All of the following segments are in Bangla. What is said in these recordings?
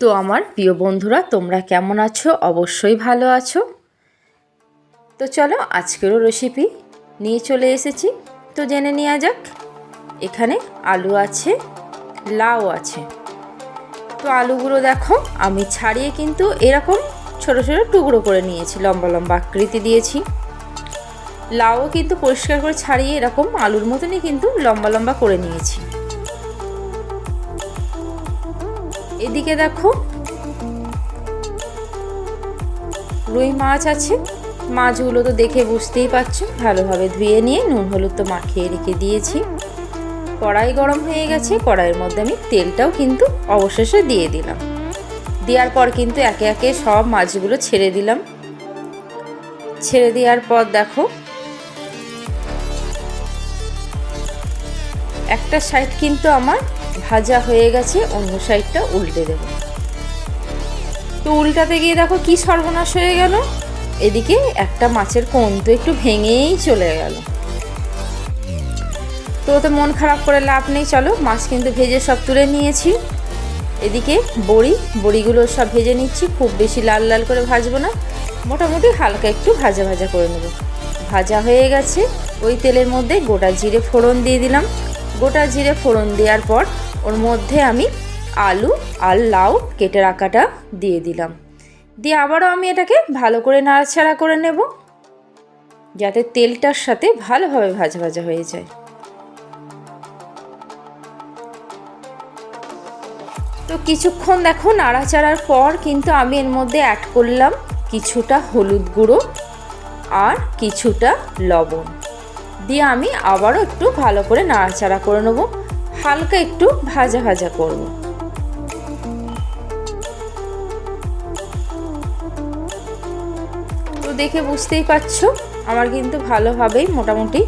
তো আমার প্রিয় বন্ধুরা, তোমরা কেমন আছো? অবশ্যই ভালো আছো। তো চলো, আজকেরও রেসিপি নিয়ে চলে এসেছি। তো জেনে নেওয়া যাক, এখানে আলু আছে, লাউ আছে। তো আলুগুলো দেখো, আমি ছাড়িয়ে কিন্তু এরকম ছোট ছোট টুকরো করে নিয়েছি, লম্বা লম্বা আকৃতি দিয়েছি। লাউও কিন্তু পরিষ্কার করে ছাড়িয়ে এরকম আলুর মতনই কিন্তু লম্বা লম্বা করে নিয়েছি। এদিকে দেখো। রুই মাছ আছে। মাছগুলো তো দেখে বুঝতেই পারছ। ভালোভাবে ধুয়ে নিয়ে নুন, হলুদ তো মাখিয়ে রেখে দিয়েছি। কড়াই গরম হয়ে গেছে। কড়াইয়ের মধ্যে আমি তেলটাও কিন্তু অবশেষে দিয়ে দিলাম। দেওয়ার পর কিন্তু একে একে সব মাছগুলো ছেড়ে দিলাম। ছেড়ে দেওয়ার পর দেখো, একটা সাইড কিন্তু আমার ভাজা হয়ে গেছে, অন্য সাইডটা উল্টে দেব। তো উল্টাতে গিয়ে দেখো কি সর্বনাশ হয়ে গেল। এদিকে একটা মাছের কোন তো একটু ভেঙেই চলে গেল। তো ওতে মন খারাপ করে লাভ নেই, চলো মাছ কিন্তু ভেজে সব তুলে নিয়েছি। এদিকে বড়ি, বড়িগুলো সব ভেজে নিচ্ছি, খুব বেশি লাল লাল করে ভাজবো না। মোটামুটি হালকা একটু ভাজা ভাজা করে নেব। ভাজা হয়ে গেছে, ওই তেলের মধ্যে গোটা জিরে ফোড়ন দিয়ে দিলাম। গোটা জিরে ফোড়ন দেওয়ার পর ওর মধ্যে আমি আলু আর লাউ কেটে রাখাটা দিয়ে দিলাম। দিয়ে আবারও আমি এটাকে ভালো করে নাড়াচাড়া করে নেব, যাতে তেলটার সাথে ভালোভাবে ভাজা ভাজা হয়ে যায়। তো কিছুক্ষণ দেখো নাড়াচাড়ার পর কিন্তু আমি এর মধ্যে অ্যাড করলাম কিছুটা হলুদ গুঁড়ো আর কিছুটা লবণ। দিয়ে আমি আবারও একটু ভালো করে নাড়াচাড়া করে নেব। হালকা একটু ভাজা ভাজা করব। তো দেখে বুঝতেই পারছ, আমার কিন্তু ভালোভাবেই মোটামুটি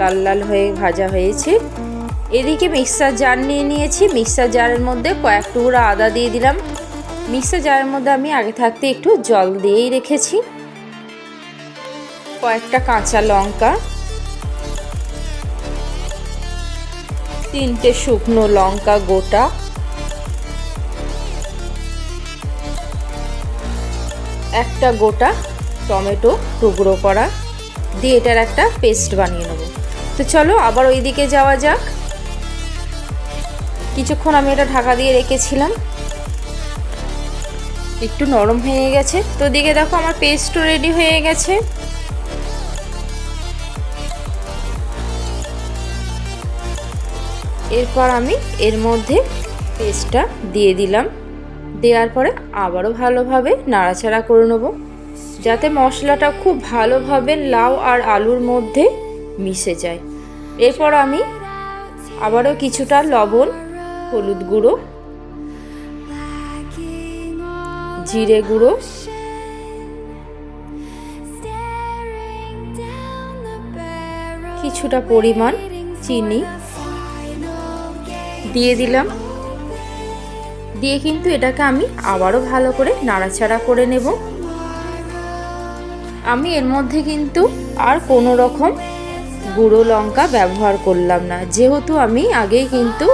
লাল লাল হয়ে ভাজা হয়েছে। এদিকে মিক্সার জার নিয়ে নিয়েছি। মিক্সার জারের মধ্যে কয়েক টুকরো আদা দিয়ে দিলাম। মিক্সার জারের মধ্যে আমি আগে থাকতে একটু জল দিয়েই রেখেছি। কয়েকটা কাঁচা লঙ্কা তিনটে শুকনো লঙ্কা গোটা। একটা গোটা টমেটো টুকরো করা। দিয়ে এটার একটা পেস্ট বানিয়ে নেব। তো চলো আবার ওই দিকে যাওয়া যাক। কিছুক্ষণ আমি এটা ঢাকা দিয়ে রেখেছিলাম। একটু নরম হয়ে গেছে। তো দিকে দেখো আমার পেস্টও রেডি হয়ে গেছে। এরপর আমি এর মধ্যে পেস্টটা দিয়ে দিলাম। দেওয়ার পরে আবারও ভালোভাবে নাড়াচাড়া করে নেব, যাতে মশলাটা খুব ভালোভাবে লাউ আর আলুর মধ্যে মিশে যায়। এরপর আমি আবারও কিছুটা লবণ, হলুদ গুঁড়ো, জিরে গুঁড়ো, কিছুটা পরিমাণ চিনি দিয়ে দিলাম। দিয়ে কিন্তু এটাকে আমি আবারও ভালো করে নাড়াচাড়া করে নেব। আমি এর মধ্যে কিন্তু আর কোনো রকম গুঁড়ো লঙ্কা ব্যবহার করলাম না। যেহেতু আমি আগেই কিন্তু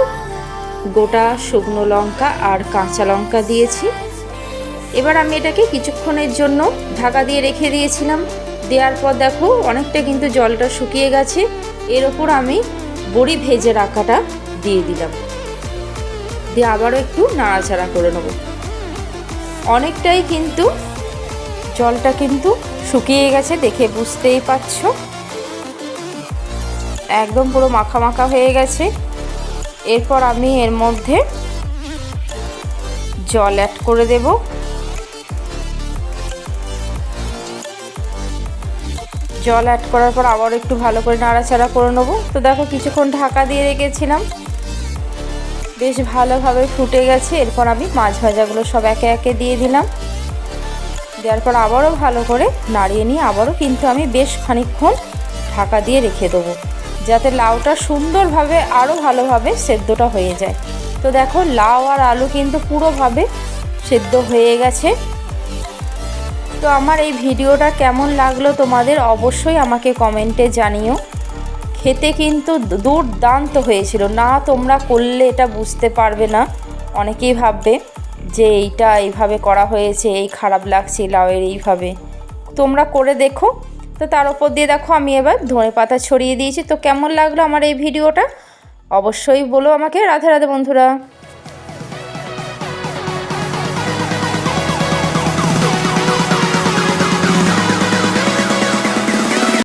গোটা শুকনো লঙ্কা আর কাঁচা লঙ্কা দিয়েছি। এবার আমি এটাকে কিছুক্ষণের জন্য ঢাকা দিয়ে রেখে দিয়েছিলাম। দেওয়ার পর দেখো অনেকটা কিন্তু জলটা শুকিয়ে গেছে। এর ওপর আমি বড়ি ভেজে রাখাটা দিয়ে দিলাম। দিয়ে আবারও একটু নাড়াচাড়া করে নেব। অনেকটাই কিন্তু জলটা কিন্তু শুকিয়ে গেছে দেখে বুঝতেই পারছ। একদম পুরো মাখা মাখা হয়ে গেছে। এরপর আমি এর মধ্যে জল অ্যাড করে দেব। জল অ্যাড করার পর আবার একটু ভালো করে নাড়াচাড়া করে নেব। তো দেখো কিছুক্ষণ ঢাকা দিয়ে রেখেছিলাম। বেশ ভালোভাবে ফুটে গেছে। এরপর আমি মাছ ভাজাগুলো সব একে একে দিয়ে দিলাম। দেওয়ার পর আবারও ভালো করে নাড়িয়ে নিয়ে আবারও কিন্তু আমি বেশ খানিক্ষণ ঢাকা দিয়ে রেখে দেবো, যাতে লাউটা সুন্দরভাবে আরও ভালোভাবে সেদ্ধটা হয়ে যায়। তো দেখো, লাউ আর আলু কিন্তু পুরোভাবে সেদ্ধ হয়ে গেছে। তো আমার এই ভিডিওটা কেমন লাগল তোমাদের অবশ্যই আমাকে কমেন্টে জানিও। খেতে কিন্তু দুর্দান্ত হয়েছিল। না, তোমরা করলে এটা বুঝতে পারবে না। অনেকেই ভাববে যে এইটা এইভাবে করা হয়েছে, এই খারাপ লাগছে লাউয়ের এইভাবে। তোমরা করে দেখো। তো তার ওপর দিয়ে দেখো, আমি এবার ধনে পাতা ছড়িয়ে দিয়েছি। তো কেমন লাগল আমার এই ভিডিওটা? অবশ্যই বলো আমাকে। রাধে রাধে বন্ধুরা।